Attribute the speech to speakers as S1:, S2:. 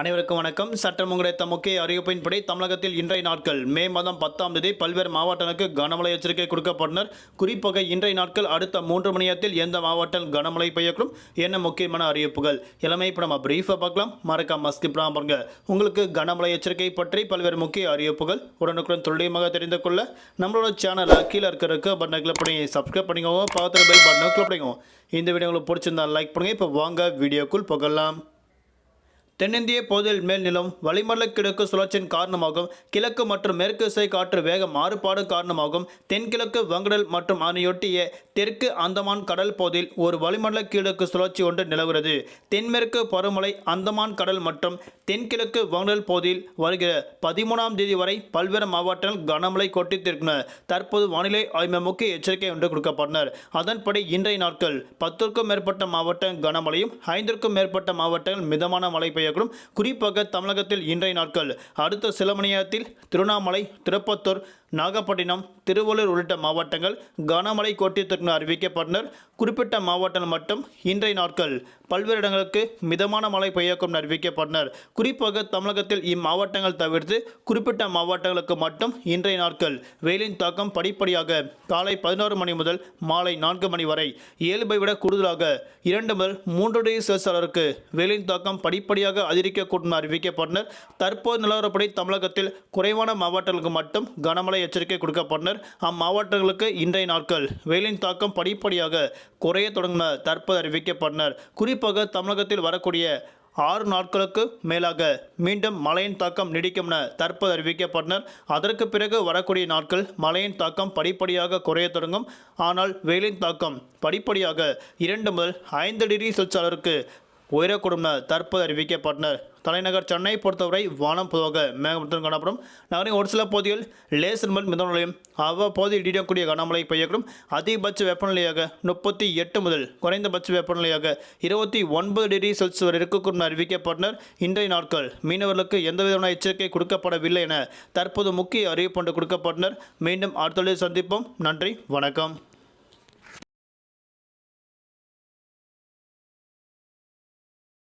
S1: அனைவருக்கும் வணக்கம். சட்டம் கிடைத்த முக்கிய அறிவிப்பின்படி தமிழகத்தில் இன்றைய நாட்கள் மே மாதம் பத்தாம் தேதி பல்வேறு மாவட்டங்களுக்கு கனமழை எச்சரிக்கை கொடுக்கப்பட்டனர். குறிப்பாக இன்றைய நாட்கள் அடுத்த மூன்று மணி நேரத்தில் எந்த மாவட்டம் கனமழை பெய்யக்கூடும் என்ன முக்கியமான அறிவிப்புகள்? எல்லாமே இப்போ நம்ம பிரீஃபாக பார்க்கலாம். மறக்காம ஸ்கிப் பாருங்க. உங்களுக்கு கனமழை எச்சரிக்கை பற்றி பல்வேறு முக்கிய அறிவிப்புகள் உடனுக்குடன் துல்லியமாக தெரிந்து கொள்ள நம்மளோட சேனலை கீழே இருக்கிற பட்டனை கிளிக் பண்ணி சப்ஸ்கிரைப் பண்ணிக்கோங்க. பக்கத்தில் பெல் பட்டனை கிளிக் பண்ணிக்கோங்க. இந்த வீடியோ உங்களுக்கு பிடிச்சிருந்தா லைக் பண்ணுங்க. இப்போ வாங்க வீடியோக்குள் புகழலாம் தென்னிந்திய பகுதியில் மேல் நிலம் வளிமண்டல கிழக்கு சுழற்சியின் காரணமாகவும் கிழக்கு மற்றும் மேற்கு இசை காற்று வேக மாறுபாடு காரணமாகவும் தென்கிழக்கு வங்கடல் மற்றும் அதனையொட்டிய தெற்கு அந்தமான் கடல் பகுதியில் ஒரு வளிமண்டல கிழக்கு சுழற்சி ஒன்று நிலவுகிறது. தென்மேற்கு பருமலை அந்தமான் கடல் மற்றும் தென்கிழக்கு வங்கடல் பகுதியில் வருகிற பதிமூணாம் தேதி வரை பல்வேறு மாவட்டங்கள் கனமழை கொட்டித்திருக்கின்றன. தற்போது வானிலை ஆய்வு முக்கிய எச்சரிக்கை ஒன்று கொடுக்கப்பட்டனர். அதன்படி இன்றைய நாட்கள் பத்திற்கும் மேற்பட்ட மாவட்டம் கனமழையும் ஐந்திற்கும் மேற்பட்ட மாவட்டங்கள் மிதமான மழை பெய்யக்கூடும் குறிப்பாக தமிழகத்தில் இன்றைய நாட்கள். அடுத்த சில மணி நேரத்தில் திருவண்ணாமலை திருப்பத்தூர் நாகப்பட்டினம் திருவள்ளூர் உள்ளிட்ட மாவட்டங்கள் கனமழை கோட்டத்திற்கு அறிவிக்கப்பட்டனர். குறிப்பிட்ட மாவட்டங்கள் மட்டும் இன்றைய நாட்கள் பல்வேறு இடங்களுக்கு மிதமான மழை பெய்யக்கும் அறிவிக்கப்பட்டனர். குறிப்பாக தமிழகத்தில் இம்மாவட்டங்கள் தவிர்த்து குறிப்பிட்ட மாவட்டங்களுக்கு மட்டும் இன்றைய நாட்கள் வெயிலின் தாக்கம் படிப்படியாக காலை பதினோரு மணி முதல் மாலை நான்கு மணி வரை இயல்பை விட கூடுதலாக இரண்டு முதல் மூன்று டிகிரி செல்சியஸ் அளவிற்கு வெயிலின் தாக்கம் படிப்படியாக அதிகரிக்கக்கூடும் அறிவிக்கப்பட்டனர். தற்போது நிலவரப்படி தமிழகத்தில் குறைவான மாவட்டங்களுக்கு மட்டும் கனமழை எச்சரிக்கை கொடுக்கப்பட்டனர் அம்மாவட்டங்களுக்கு இன்றைய நாட்கள் வெயிலின் தாக்கம் படிப்படியாக குறைய தொடங்கின தற்போது அறிவிக்கப்பட்டனர் குறிப்பாக தமிழகத்தில் வரக்கூடிய ஆறு நாட்களுக்கு மேலாக மீண்டும் மழையின் தாக்கம் நீடிக்கும் என தற்போது அறிவிக்கப்பட்டனர் அதற்கு பிறகு வரக்கூடிய நாட்கள் மழையின் தாக்கம் படிப்படியாக குறைய தொடங்கும். ஆனால் வெயிலின் தாக்கம் படிப்படியாக இரண்டு முதல் ஐந்து டிகிரி செல்சியலருக்கு உயரக்கூடும் என தற்போது அறிவிக்கப்பட்டனர். தலைநகர் சென்னை பொறுத்தவரை வானம் பொதுவாக மேகமூட்டம் காணப்படும். நகரின் ஒரு சில பகுதிகள் லேசர் முதல் மிதமான அவ்வப்போது இடியக்கூடிய கனமழை பெய்யக்கூடும். அதிகபட்ச வெப்பநிலையாக முப்பத்தி எட்டு முதல் குறைந்தபட்ச வெப்பநிலையாக இருபத்தி ஒன்பது டிகிரி செல்சியஸ் வரை இருக்கக்கூடும் அறிவிக்கப்பட்டனர். இன்றைய நாட்கள் மீனவர்களுக்கு எந்தவிதமான எச்சரிக்கை கொடுக்கப்படவில்லை என தற்போது முக்கிய அறிவிப்பு ஒன்று கொடுக்கப்பட்டனர். மீண்டும் அடுத்த சந்திப்போம். நன்றி. வணக்கம்.